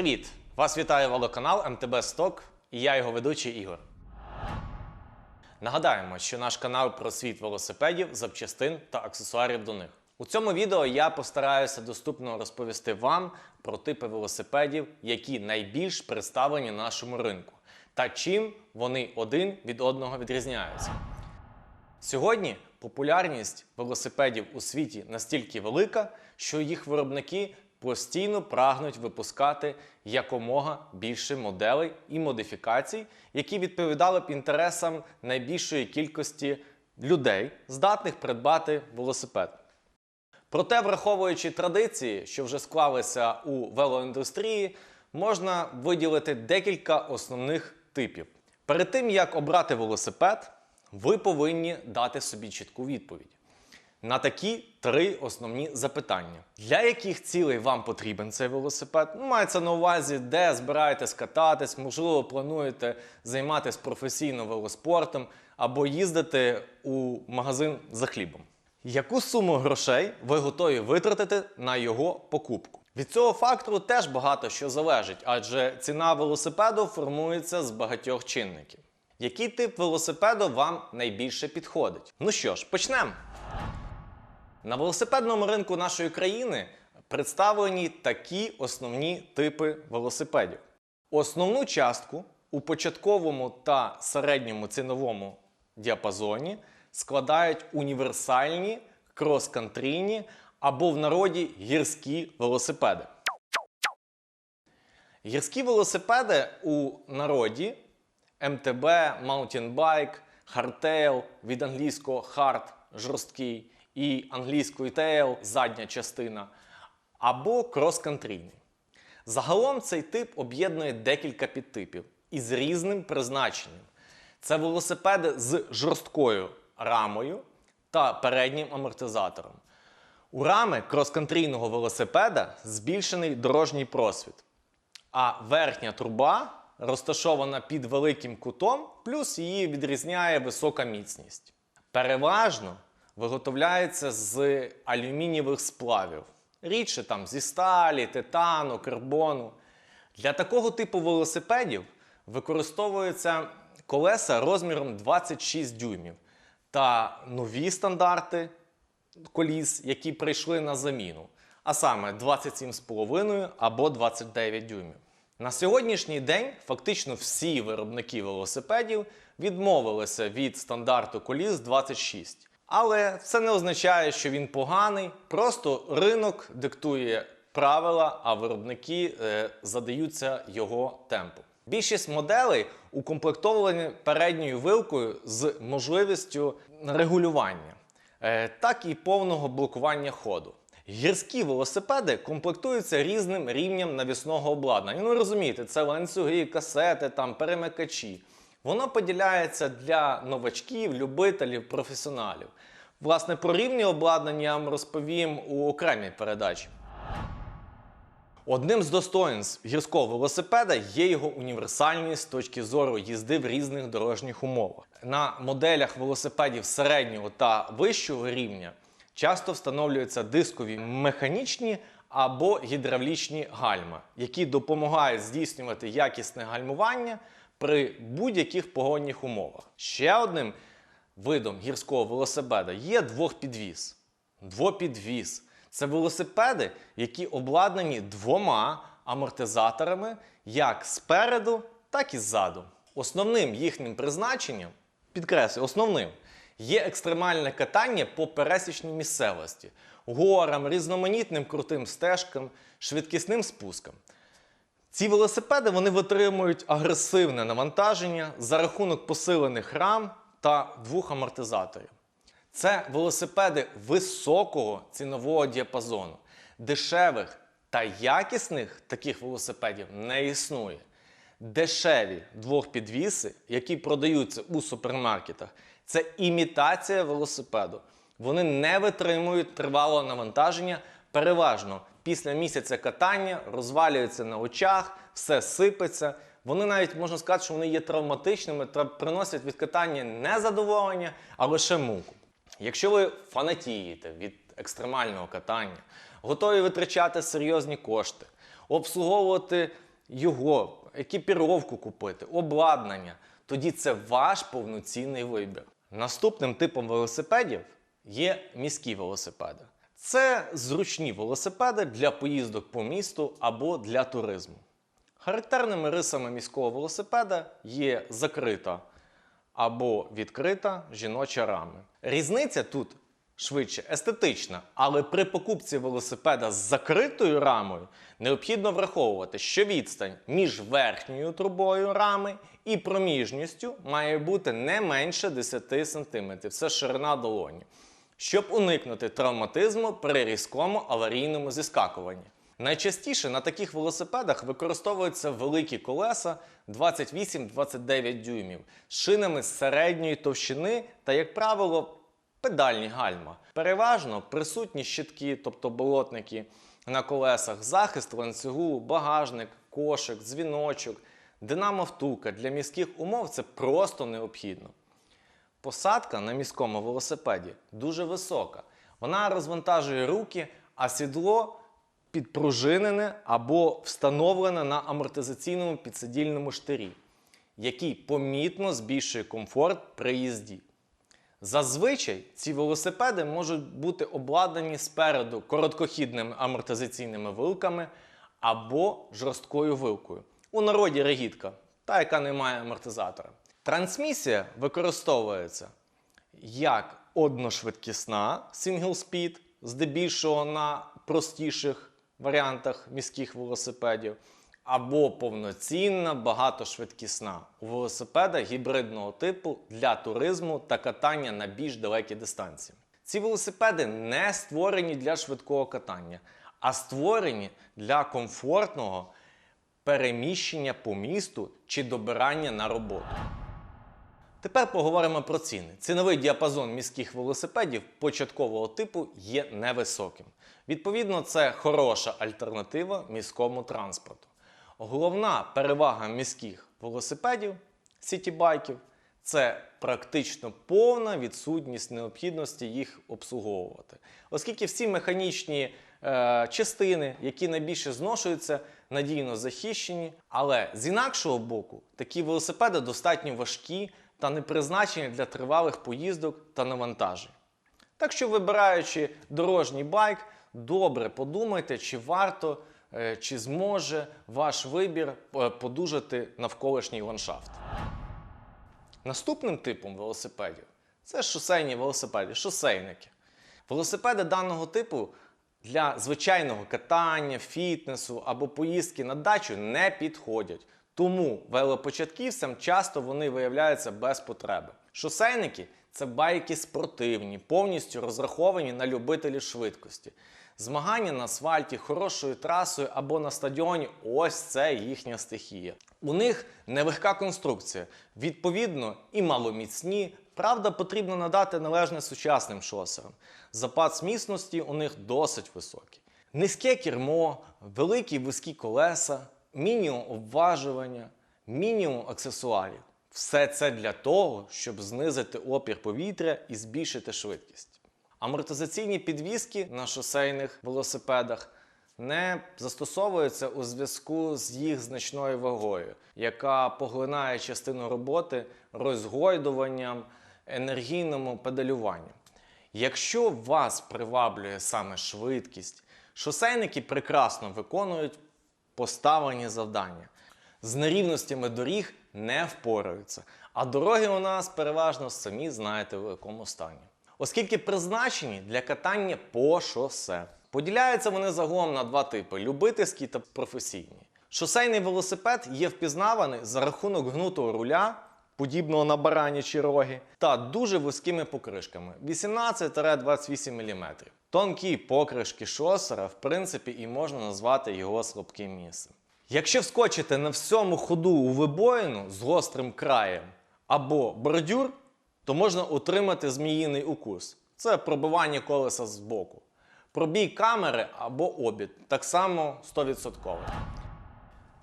Привіт! Вас вітає волоканал МТБ Сток і я його ведучий Ігор. Нагадаємо, що наш канал про світ велосипедів, запчастин та аксесуарів до них. У цьому відео я постараюся доступно розповісти вам про типи велосипедів, які найбільш представлені на нашому ринку, та чим вони один від одного відрізняються. Сьогодні популярність велосипедів у світі настільки велика, що їх виробники постійно прагнуть випускати якомога більше моделей і модифікацій, які відповідали б інтересам найбільшої кількості людей, здатних придбати велосипед. Проте, враховуючи традиції, що вже склалися у велоіндустрії, можна виділити декілька основних типів. Перед тим як обрати велосипед, ви повинні дати собі чітку відповідь на такі три основні запитання: для яких цілей вам потрібен цей велосипед? Ну, мається на увазі, де збираєтесь кататись, можливо, плануєте займатися професійно велоспортом або їздити у магазин за хлібом. Яку суму грошей ви готові витратити на його покупку? Від цього фактору теж багато що залежить, адже ціна велосипеду формується з багатьох чинників. Який тип велосипеду вам найбільше підходить? Ну що ж, почнемо. На велосипедному ринку нашої країни представлені такі основні типи велосипедів. Основну частку у початковому та середньому ціновому діапазоні складають універсальні крос-кантрійні або в народі гірські велосипеди. Гірські велосипеди у народі МТБ, Bike, Hardtail від англійського hard жорсткий і англійською tail задня частина, або крос-кантрійний. Загалом цей тип об'єднує декілька підтипів із різним призначенням. Це велосипеди з жорсткою рамою та переднім амортизатором. У рами крос-кантрійного велосипеда збільшений дорожній просвіт, а верхня труба розташована під великим кутом, плюс її відрізняє висока міцність. Переважно виготовляється з алюмінієвих сплавів. Рідше там зі сталі, титану, карбону. Для такого типу велосипедів використовуються колеса розміром 26 дюймів та нові стандарти коліс, які прийшли на заміну, а саме 27,5 або 29 дюймів. На сьогоднішній день фактично всі виробники велосипедів відмовилися від стандарту коліс 26. Але це не означає, що він поганий. Просто ринок диктує правила, а виробники е, задаються його темпом. Більшість моделей укомплектовані передньою вилкою з можливістю регулювання, е, так і повного блокування ходу. Гірські велосипеди комплектуються різним рівнем навісного обладнання. Ну, розумієте, це ланцюги, касети, там, перемикачі. Воно поділяється для новачків, любителів, професіоналів. Власне, про рівні обладнання я вам розповім у окремій передачі. Одним з достоїнств гірського велосипеда є його універсальність з точки зору їзди в різних дорожніх умовах. На моделях велосипедів середнього та вищого рівня часто встановлюються дискові механічні або гідравлічні гальма, які допомагають здійснювати якісне гальмування при будь-яких погодних умовах. Ще одним видом гірського велосипеда є двохпідвіз. Двопідвіз це велосипеди, які обладнані двома амортизаторами як спереду, так і ззаду. Основним їхнім призначенням, підкреслюю, основним є екстремальне катання по пересічній місцевості, горам, різноманітним крутим стежкам, швидкісним спускам. Ці велосипеди вони витримують агресивне навантаження за рахунок посилених рам та двох амортизаторів. Це велосипеди високого цінового діапазону. Дешевих та якісних таких велосипедів не існує. Дешеві двохпідвіси, які продаються у супермаркетах, це імітація велосипеду. Вони не витримують тривалого навантаження. Переважно після місяця катання розвалюються на очах, все сипеться. Вони навіть можна сказати, що вони є травматичними та приносять від катання не задоволення, а лише муку. Якщо ви фанатієте від екстремального катання, готові витрачати серйозні кошти, обслуговувати його, екіпіровку купити, обладнання, тоді це ваш повноцінний вибір. Наступним типом велосипедів є міські велосипеди. Це зручні велосипеди для поїздок по місту або для туризму. Характерними рисами міського велосипеда є закрита або відкрита жіноча рами. Різниця тут швидше естетична, але при покупці велосипеда з закритою рамою необхідно враховувати, що відстань між верхньою трубою рами і проміжністю має бути не менше 10 см. Це ширина долоні, щоб уникнути травматизму при різкому аварійному зіскакуванні. Найчастіше на таких велосипедах використовуються великі колеса 28-29 дюймів з шинами середньої товщини та, як правило, педальні гальма. Переважно присутні щитки, тобто болотники на колесах, захист ланцюгу, багажник, кошик, дзвіночок, динамо-втулка для міських умов це просто необхідно. Посадка на міському велосипеді дуже висока. Вона розвантажує руки, а сідло підпружинене або встановлене на амортизаційному підсидільному штирі, який помітно збільшує комфорт при їзді. Зазвичай ці велосипеди можуть бути обладнані спереду короткохідними амортизаційними вилками або жорсткою вилкою. У народі регітка, та яка не має амортизатора. Трансмісія використовується як одношвидкісна single speed, здебільшого на простіших варіантах міських велосипедів, або повноцінна багатошвидкісна у велосипедах гібридного типу для туризму та катання на більш далекі дистанції. Ці велосипеди не створені для швидкого катання, а створені для комфортного переміщення по місту чи добирання на роботу. Тепер поговоримо про ціни. Ціновий діапазон міських велосипедів початкового типу є невисоким. Відповідно, це хороша альтернатива міському транспорту. Головна перевага міських велосипедів, сітібайків це практично повна відсутність необхідності їх обслуговувати. Оскільки всі механічні е, частини, які найбільше зношуються, надійно захищені. Але з інакшого боку, такі велосипеди достатньо важкі та не призначені для тривалих поїздок та навантажень. Так що, вибираючи дорожній байк, добре подумайте, чи варто, е, чи зможе ваш вибір е, подужати навколишній ландшафт. Наступним типом велосипедів це шосейні велосипеди, шосейники. Велосипеди даного типу для звичайного катання, фітнесу або поїздки на дачу не підходять. Тому велопочатківцям часто вони виявляються без потреби. Шосейники це байки спортивні, повністю розраховані на любителів швидкості. Змагання на асфальті, хорошою трасою або на стадіоні ось це їхня стихія. У них нелегка конструкція, відповідно, і маломіцні. Правда, потрібно надати належне сучасним шосерам. Запас міцності у них досить високий. Низьке кермо, великі вузькі колеса, мінімум обважування, мінімум аксесуарів. Все це для того, щоб знизити опір повітря і збільшити швидкість. Амортизаційні підвіски на шосейних велосипедах не застосовуються у зв'язку з їх значною вагою, яка поглинає частину роботи розгойдуванням, енергійному педалюванню. Якщо вас приваблює саме швидкість, шосейники прекрасно виконують поставлені завдання. З нерівностями доріг не впораються, а дороги у нас переважно самі знаєте в якому стані. Оскільки призначені для катання по шосе. Поділяються вони загалом на два типи: любительські та професійні. Шосейний велосипед є впізнаваний за рахунок гнутого руля, подібного на баранячі роги, та дуже вузькими покришками 18-28 мм. Тонкі покришки шосера, в принципі, і можна назвати його слабким місцем. Якщо вскочите на всьому ходу у вибоїну з гострим краєм або бордюр, то можна отримати зміїний укус. Це пробивання колеса з боку. Пробій камери або обід так само 100%.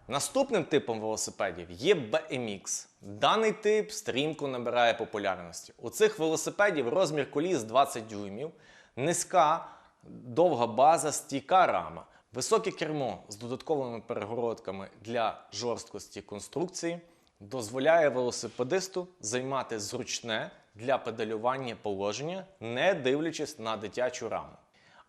Наступним типом велосипедів є BMX. Даний тип стрімко набирає популярності. У цих велосипедів розмір коліс 20 дюймів, низька, довга база, стійка рама. Високе кермо з додатковими перегородками для жорсткості конструкції дозволяє велосипедисту займати зручне для педалювання положення, не дивлячись на дитячу раму.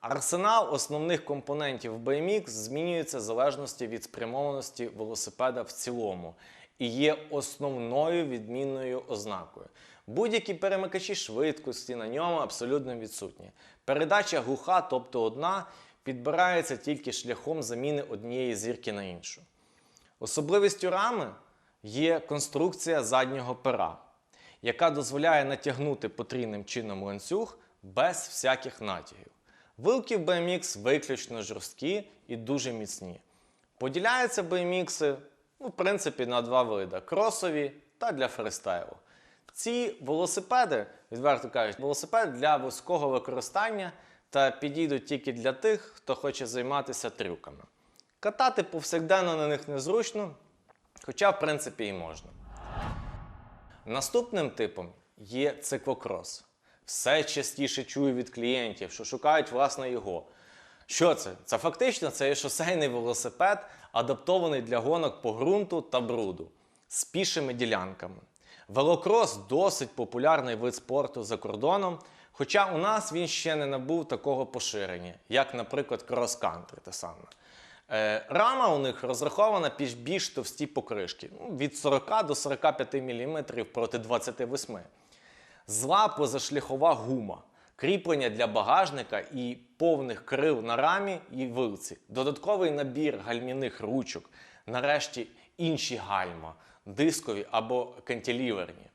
Арсенал основних компонентів BMX змінюється в залежності від спрямованості велосипеда в цілому і є основною відмінною ознакою. Будь-які перемикачі швидкості на ньому абсолютно відсутні. Передача глуха, тобто одна, підбирається тільки шляхом заміни однієї зірки на іншу. Особливістю рами є конструкція заднього пера, яка дозволяє натягнути потрійним чином ланцюг без всяких натягів. Вилки в BMX виключно жорсткі і дуже міцні. Поділяються BMX, ну, в принципі, на два види: кросові та для фристайлу. Ці велосипеди, відверто кажуть, велосипед для вузького використання та підійдуть тільки для тих, хто хоче займатися трюками. Катати повсякденно на них незручно, хоча, в принципі, і можна. Наступним типом є циклокрос. Все частіше чую від клієнтів, що шукають власне його. Що це? Це фактично це є шосейний велосипед, адаптований для гонок по ґрунту та бруду з пішими ділянками. Велокрос досить популярний вид спорту за кордоном, хоча у нас він ще не набув такого поширення, як, наприклад, крос-кантри те саме. Рама у них розрахована під більш товсті покришки ну, від 40 до 45 мм проти 28 Зла позашляхова гума, кріплення для багажника і повних крил на рамі і вилці, додатковий набір гальмівних ручок, нарешті інші гальма, дискові або кантіліверні.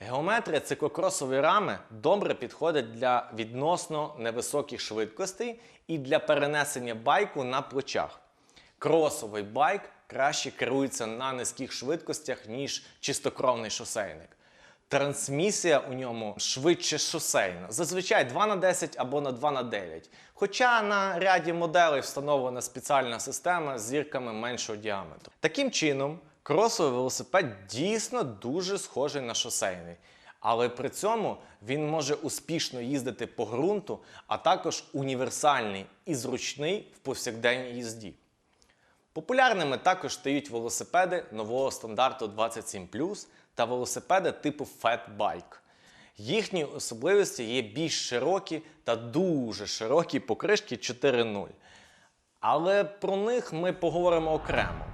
Геометрія циклокросової рами добре підходить для відносно невисоких швидкостей і для перенесення байку на плечах. Кросовий байк краще керується на низьких швидкостях, ніж чистокровний шосейник. Трансмісія у ньому швидше шосейна, зазвичай 2 на 10 або на 2 на 9. Хоча на ряді моделей встановлена спеціальна система з зірками меншого діаметру. Таким чином, кросовий велосипед дійсно дуже схожий на шосейний. Але при цьому він може успішно їздити по ґрунту, а також універсальний і зручний в повсякденній їзді. Популярними також стають велосипеди нового стандарту 27 та велосипеди типу Fat Bike. Їхні особливості є більш широкі та дуже широкі покришки 4.0. Але про них ми поговоримо окремо.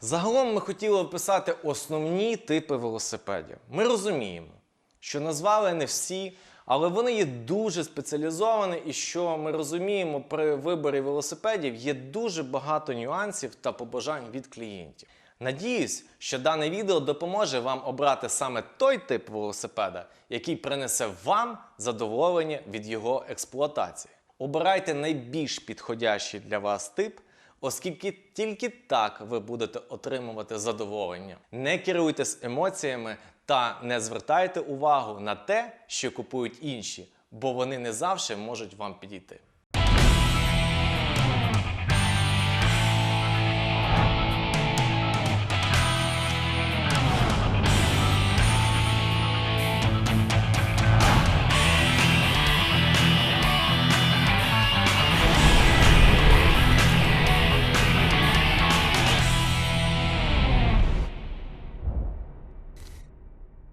Загалом ми хотіли описати основні типи велосипедів. Ми розуміємо, що назвали не всі, але вони є дуже спеціалізовані, і що ми розуміємо, при виборі велосипедів є дуже багато нюансів та побажань від клієнтів. Надіюсь, що дане відео допоможе вам обрати саме той тип велосипеда, який принесе вам задоволення від його експлуатації. Обирайте найбільш підходящий для вас тип, оскільки тільки так ви будете отримувати задоволення. Не керуйтесь емоціями та не звертайте увагу на те, що купують інші, бо вони не завжди можуть вам підійти.